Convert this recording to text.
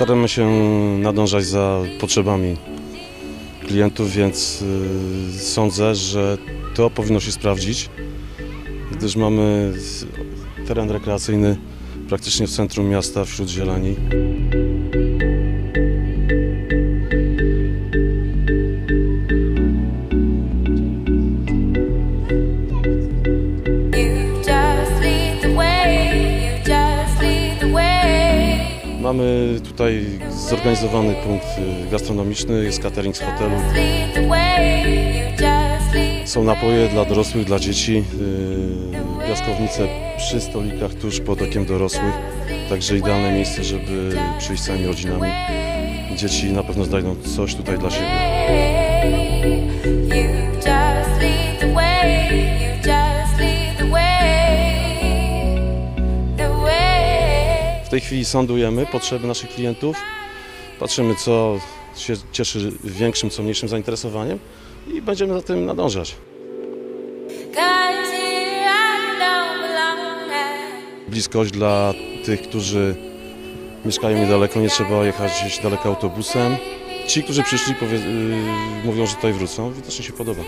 Staramy się nadążać za potrzebami klientów, więc y, sądzę, że to powinno się sprawdzić, gdyż mamy teren rekreacyjny praktycznie w centrum miasta, wśród zieleni. Mamy tutaj zorganizowany punkt y, gastronomiczny, jest catering z hotelu, są napoje dla dorosłych, dla dzieci, y, piaskownice przy stolikach tuż pod okiem dorosłych, także idealne miejsce, żeby przyjść z całymi rodzinami. Dzieci na pewno znajdą coś tutaj dla siebie. W tej chwili sądujemy potrzeby naszych klientów, patrzymy co się cieszy większym, co mniejszym zainteresowaniem i będziemy za tym nadążać. Bliskość dla tych, którzy mieszkają niedaleko, nie trzeba jechać gdzieś daleko autobusem. Ci, którzy przyszli, yy, mówią, że tutaj wrócą. Widocznie się podoba.